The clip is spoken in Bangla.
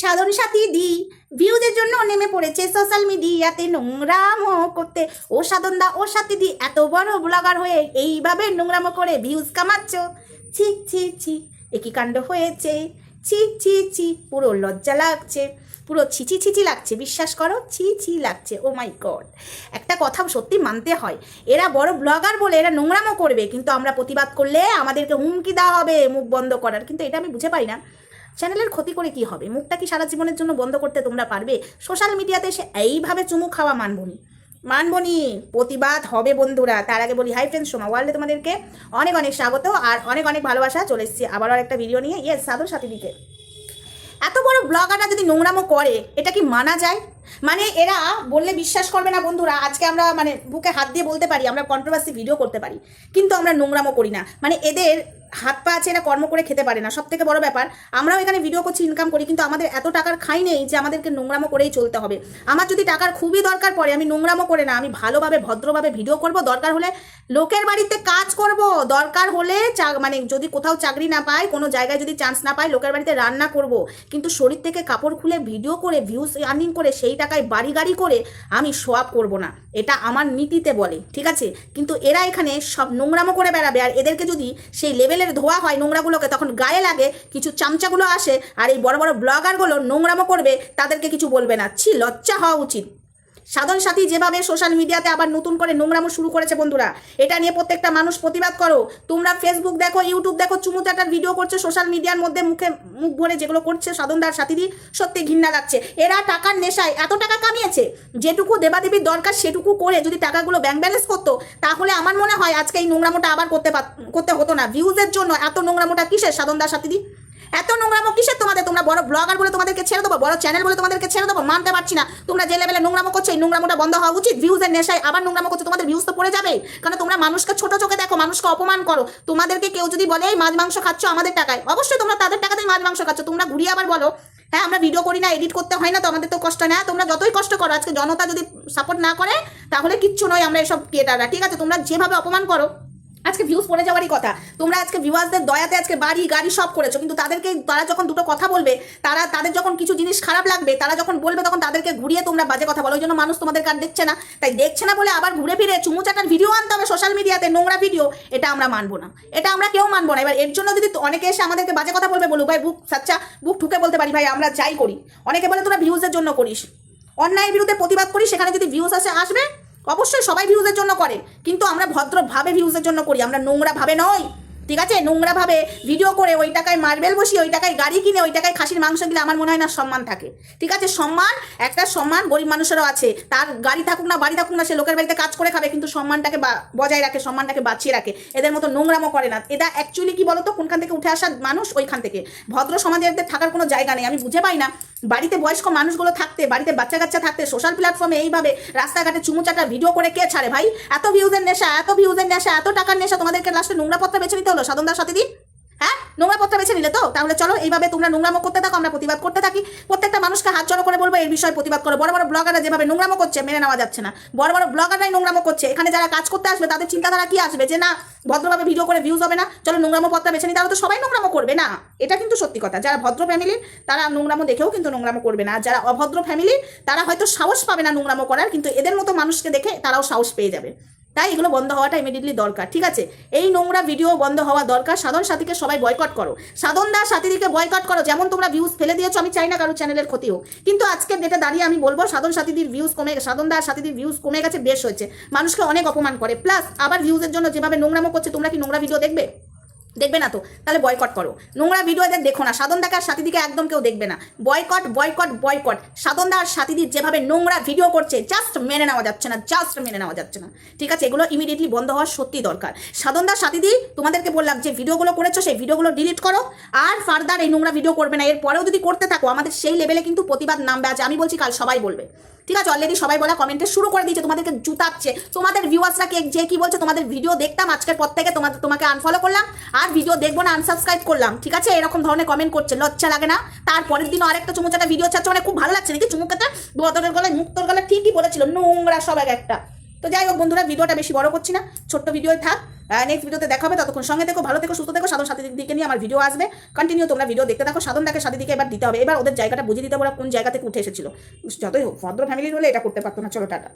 সাধন সাথী দি ভিউজের জন্য নেমে পড়েছে সোশ্যাল মিডিয়াতে নোংরামো করতে। ও সাধন দা, ও সাথী দি, এত বড় ব্লগার হয়ে এইভাবে নোংরামো করে ভিউজ কামাচ্ছ? ছি ছি ছি, একই কাণ্ড হয়েছে। ছি ছি ছি, পুরো লজ্জা লাগছে। পুরো ছিচি ছিচি লাগছে, বিশ্বাস করো, ছি ছি লাগছে ও মাই গড একটা কথা সত্যি মানতে হয়, এরা বড় ব্লগার বলে এরা নোংরামো করবে, কিন্তু আমরা প্রতিবাদ করলে আমাদেরকে হুমকি দেওয়া হবে, মুখ বন্ধ করার, কিন্তু এটা আমি বুঝে পাই না। চ্যানেলের ক্ষতি করে কি হবে? মুখটা কি সারা জীবনের জন্য বন্ধ করতে তোমরা পারবে? সোশ্যাল মিডিয়াতে এসে এইভাবে চুমু খাওয়া মানবনি। মানবনি, প্রতিবাদ হবে বন্ধুরা। তার আগে বলি হাই ফ্রেন্ডস সোমা ওয়ার্ল্ডে তোমাদেরকে অনেক অনেক স্বাগত আর অনেক অনেক ভালোবাসা। চলে এসেছি আবারও একটা ভিডিও নিয়ে। ইয়ে সাধু সাথী দিকে। এত বড় ব্লগাররা যদি নোংরামো করে, এটা কি মানা যায়? মানে এরা বললে বিশ্বাস করবে না বন্ধুরা, আজকে আমরা মানে বুকে হাত দিয়ে বলতে পারি, আমরা কন্ট্রোভার্সি ভিডিও করতে পারি, কিন্তু আমরা নোংরামো করি না। মানে এদের হাত পা আছে এরা কর্ম করে খেতে পারে না। সব থেকে বড় ব্যাপার, আমরাও এখানে ভিডিও করছি ইনকাম করি, কিন্তু আমাদের এত টাকার খাই নেই যে আমাদেরকে নোংরামো করেই চলতে হবে। আমার যদি টাকার খুবই দরকার পড়ে, আমি নোংরামো করে না, আমি ভালোভাবে, ভদ্রভাবে ভিডিও করব, দরকার হলে লোকের বাড়িতে কাজ করব, দরকার হলে চা- মানে যদি কোথাও চাকরি না পাই, কোনো জায়গায় যদি চান্স না পাই, লোকের বাড়িতে রান্না করব। কিন্তু শরীর থেকে কাপড় খুলে ভিডিও করে ভিউজ আর্নিং করে, সেই টাকায় বাড়ি গাড়ি করে আমি সোয়াব করব না। এটা আমার নীতিতে বলে, ঠিক আছে? কিন্তু এরা এখানে সব নোংরামো করে বেড়াবে আর এদেরকে যদি সেই লেভেলের ধোয়া হয় নোংরাগুলোকে, তখন গায়ে লাগে, কিছু চামচাগুলো আসে আর এই বড় বড় ব্লগারগুলো নোংরামো করবে, তাদেরকে কিছু বলবে না। ছি, লজ্জা হওয়া উচিত। সাধন সাথী যেভাবে সোশ্যাল মিডিয়াতে আবার নতুন করে নোংরামো শুরু করেছে বন্ধুরা, এটা নিয়ে প্রত্যেকটা মানুষ প্রতিবাদ করো। তোমরা ফেসবুক দেখো ইউটিউব দেখো চুমুচাটার ভিডিও করছে সোশ্যাল মিডিয়ার মধ্যে মুখে মুখ ভরে যেগুলো করছে সাধনদার সাথীদি, সত্যি ঘৃণা লাগছে। এরা টাকার নেশায় এত টাকা কামিয়েছে, যেটুকু দেবাদেবীর দরকার সেটুকু করে যদি টাকাগুলো ব্যাংক ব্যালেন্স করতো, তাহলে আমার মনে হয় আজকে এই নোংরামোটা আবার করতে করতে হতো না। ভিউজের জন্য এত নোংরামোটা কিসের সাধনদার সাথীদি? এত নোংরামো কিসের তোমাদের? তোমরা বড় ব্লগার বলে তোমাদেরকে ছেড়ে দেবো, বড় চ্যানেল বলে তোমাদেরকে ছেড়ে দেবো, মানতে পারছি না। তোমরা যে লেভেলে নোংরামো করছ, এই নোংরামোটা বন্ধ হওয়া উচিত। ভিউজের নেশায় আবার নোংরামো করছ, তোমাদের ভিউজ তো পড়ে যাবে। কারণ তোমরা মানুষকে ছোট চোখে দেখো, মানুষকে অপমান করো। তোমাদেরকে কেউ যদি বলে, এই মাছ মাংস খাচ্ছ আমাদের টাকায়, অবশ্যই তোমরা তাদের টাকাতেই মাছ মাংস খাচ্ছ। তোমরা ঘুরিয়ে আবার বলো হ্যাঁ আমরা ভিডিও করি না এডিট করতে হয় না তো, আমাদের তো কষ্ট না। তোমরা যতই কষ্ট করো, আজকে জনতা যদি সাপোর্ট না করে, তাহলে কিচ্ছু নয় আমরা এসব ক্রিয়েটাররা ঠিক আছে? তোমরা যেভাবে অপমান করো আজকে ভিউজ পড়ে যাওয়ারই কথা। তোমরা আজকে ভিউয়ার্সদের দয়াতে আজকে বাড়ি, গাড়ি সব করেছ, কিন্তু তাদেরকে তারা যখন দুটো কথা বলবে, তারা, তাদের যখন কিছু জিনিস খারাপ লাগবে, তারা যখন বলবে, তখন তাদেরকে ঘুরিয়ে তোমরা বাজে কথা বলো ওই জন্য মানুষ তোমাদের কার দেখছে না। তাই দেখছে না বলে আবার ঘুরে ফিরে চুমুচাটার ভিডিও আনতে হবে সোশ্যাল মিডিয়াতে নোংরা ভিডিও এটা আমরা মানবো না। এটা আমরা কেউ মানবো না। এবার এর জন্য যদি অনেকে এসে আমাদেরকে বাজে কথা বলবে, বলুক, ভাই, বুক সাচ্চা, বুক ঠুকে বলতে পারি, ভাই, আমরা যাই করি। অনেকে বলে, তোরা ভিউজের জন্য করিস। অন্যায়ের বিরুদ্ধে প্রতিবাদ করি সেখানে যদি ভিউজ আসে, আসবে? অবশ্যই সবাই ভিউজের জন্য করে। কিন্তু আমরা ভদ্রভাবে ভিউজের জন্য করি আমরা নোংরাভাবে নয় ঠিক আছে? নোংরা ভাবে ভিডিও করে ওই টাকায় মার্বেল বসিয়ে, ওই টাকায় গাড়ি কিনে, ওই টাকায় খাসির মাংস দিলে আমার মনে হয় না সম্মান থাকে। ঠিক আছে? সম্মান, একটা সম্মান গরিব মানুষেরও আছে। তার গাড়ি থাকুক না, বাড়ি থাকুক না, সে লোকের বাড়িতে কাজ করে খাবে, কিন্তু সম্মানটাকে বজায় রাখে, সম্মানটাকে বাঁচিয়ে রাখে। এদের মতো নোংরামো করে না। এটা অ্যাকচুয়ালি কি বলতো? কোনখান থেকে উঠে আসা মানুষ, ওইখান থেকে। ভদ্র সমাজে এদের থাকার কোনো জায়গা নেই। আমি বুঝে পাই না। বাড়িতে বয়স্ক মানুষগুলো থাকতে, বাড়িতে বাচ্চা কাচ্চা থাকতে সোশ্যাল প্ল্যাটফর্মে এইভাবে রাস্তাঘাটে চুমুচাটা ভিডিও করে কে ছাড়ে ভাই? এত ভিউজের নেশা, এত ভিউজের নেশা, এত টাকার নেশা তোমাদেরকে লাস্টে নোংরা পত্র বেছে নিতে হলো। সাধনদার সাথে দিন হ্যাঁ নোংরা পত্র বেছে নিলে তো? তাহলে চলো, এইভাবে তোমরা নোংরামো করতে থাকো, আমরা প্রতিবাদ করতে থাকি। প্রত্যেকটা মানুষকে হাত জড়ো করে বলব, এই বিষয়ে প্রতিবাদ করো। বড় বড় ব্লগাররা যেভাবে নোংরামো করছে, মেনে নেওয়া যাচ্ছে না। বড় বড় ব্লগাররাই নোংরামো করছে। এখানে যারা কাজ করতে আসবে, তাদের চিন্তাধারা কি আসবে? যে না, ভদ্রভাবে ভিডিও করে ভিউজ হবে না। চলো, নোংরামো পত্র বেছে নিই, তাহলে তো সবাই নোংরামো করবে না। এটা কিন্তু সত্যি কথা। যারা ভদ্র ফ্যামিলির তারা নোংরামো দেখেও কিন্তু নোংরামো করবে না। যারা অভদ্র ফ্যামিলি তারা হয়তো সাহস পাবে না নোংরামো করার, কিন্তু এদের মতো মানুষকে দেখে তারাও সাহস পেয়ে যাবে। তাই এগুলো বন্ধ হওয়াটা ইমিডিয়েটলি দরকার, ঠিক আছে? এই নোংরা ভিডিও বন্ধ হওয়া দরকার, সাধন সাথীকে সবাই বয়কট করো। সাধন দা সাথীদিকে বয়কট করো, যেমন তোমরা ভিউজ ফেলে দিয়েছ, আমি চাই না কারও চ্যানেলের ক্ষতি হোক। কিন্তু আজকে ডেটে দাঁড়িয়ে আমি বলব, সাধন সাথীদির ভিউজ কমে, সাধন দা সাথীদির ভিউজ কমে গেছে, বেশ হয়েছে। মানুষকে অনেক অপমান করে। প্লাস আবার ভিউজের জন্য যেভাবে নোংরামো করছে, তোমরা কি নোংরা ভিডিও দেখবে? দেখবে না তো? তাহলে বয়কট করো। নোংরা ভিডিও এদের দেখো না। সাধন দাকে আর সাথীদিকে একদম কেউ দেখবে না। বয়কট বয়কট বয়কট সাধন দা আর সাথীদির যেভাবে নোংরা ভিডিও করছে জাস্ট মেনে নেওয়া যাচ্ছে না জাস্ট মেনে নেওয়া যাচ্ছে না। ঠিক আছে? এগুলো ইমিডিয়েটলি বন্ধ হওয়া সত্যি দরকার। সাধন দা, সাথীদি, তোমাদেরকে বললাম যে ভিডিওগুলো করেছ, সেই ভিডিওগুলো ডিলিট করো। আর ফার্দার এই নোংরা ভিডিও করবে না। এরপরেও যদি করতে থাকো, আমাদের সেই লেভেলে কিন্তু প্রতিবাদ নামবে। আছে আমি বলছি, কাল সবাই বলবে। ঠিক আছে? অলরেডি সবাই বলা কমেন্টে শুরু করে দিয়েছে, তোমাদেরকে জুতাচ্ছে। তোমাদের ভিউয়ার্সরা কে, যে কি বলছে, তোমাদের ভিডিও দেখতাম, আজকের পর থেকে তোমাদের, তোমাকে আনফলো করলাম। ভিডিও দেখব না আনসাবস্ক্রাইব করলাম, ঠিক আছে? এরকম ধরনের কমেন্ট করছে, লজ্জা লাগে না? তারপরের দিনও আরেকটা চুমুচাটা ভিডিও ছাড়ছে মানে খুব ভালো লাগছে নাকি চুমুকাটা বদরের গলায়, মুক্তর গলায় ঠিকই বলেছিল নোংরা সব এক একটা। তো যাই হোক বন্ধুরা, ভিডিওটা বেশি বড় করছি না, ছোট্ট ভিডিও থাক। নেক্সট ভিডিওতে দেখা হবে, ততক্ষণ সঙ্গে থেকো, ভালো থেকো, সুস্থ থেকো, সাধন সাথী দিকে নিয়ে আমার ভিডিও আসবে। কন্টিনিউ তোমরা ভিডিও দেখতে থাকো সাধনটাকে সাথী দিকে এবার দিতে হবে। এবার ওদের জায়গাটা বুঝিয়ে দিতে হবে ওরা কোন জায়গা থেকে উঠে এসেছিল। যতই হোক, ভদ্র ফ্যামিলির হলে এটা করতে পারতো না, চলো টাটা।